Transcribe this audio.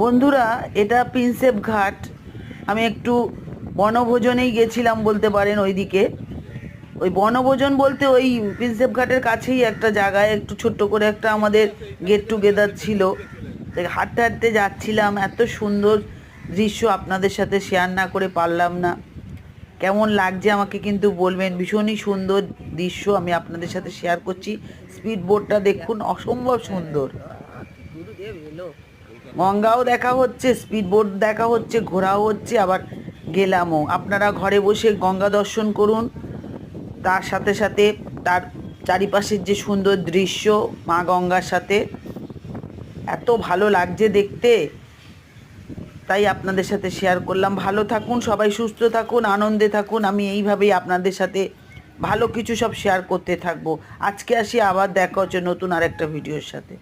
বন্ধুরা, এটা প্রিন্সেপ ঘাট। আমি একটু বনভোজনেই গেছিলাম বলতে পারেন ওইদিকে। ওই বনভোজন বলতে ওই প্রিন্সেপ ঘাটের কাছেই একটা জায়গায়, একটু ছোট্ট করে একটা আমাদের গেট টুগেদার ছিল। হাঁটতে হাঁটতে যাচ্ছিলাম, এত সুন্দর দৃশ্য আপনাদের সাথে শেয়ার না করে পারলাম না। কেমন লাগছে আমাকে কিন্তু বলবেন, ভীষণই সুন্দর দৃশ্য আমি আপনাদের সাথে শেয়ার করছি। স্পিড বোটটা দেখুন, অসম্ভব সুন্দর। গঙ্গাও দেখা হচ্ছে স্পিড বোট দেখা হচ্ছে, ঘোরাও হচ্ছে, আবার গেলামও। আপনারা ঘরে বসে গঙ্গা দর্শন করুন। তার সাথে সাথে তার চারিপাশের যে সুন্দর দৃশ্য মা গঙ্গার সাথে, এত ভালো লাগছে দেখতে। তাই আপনাদের সাথে শেয়ার করলাম। ভালো থাকুন, সবাই সুস্থ থাকুন, আনন্দে থাকুন। আমি এইভাবেই আপনাদের সাথে ভালো কিছু সব শেয়ার করতে থাকব। আজকে আসি, আবার দেখা হচ্ছে নতুন আরেকটা ভিডিওর সাথে।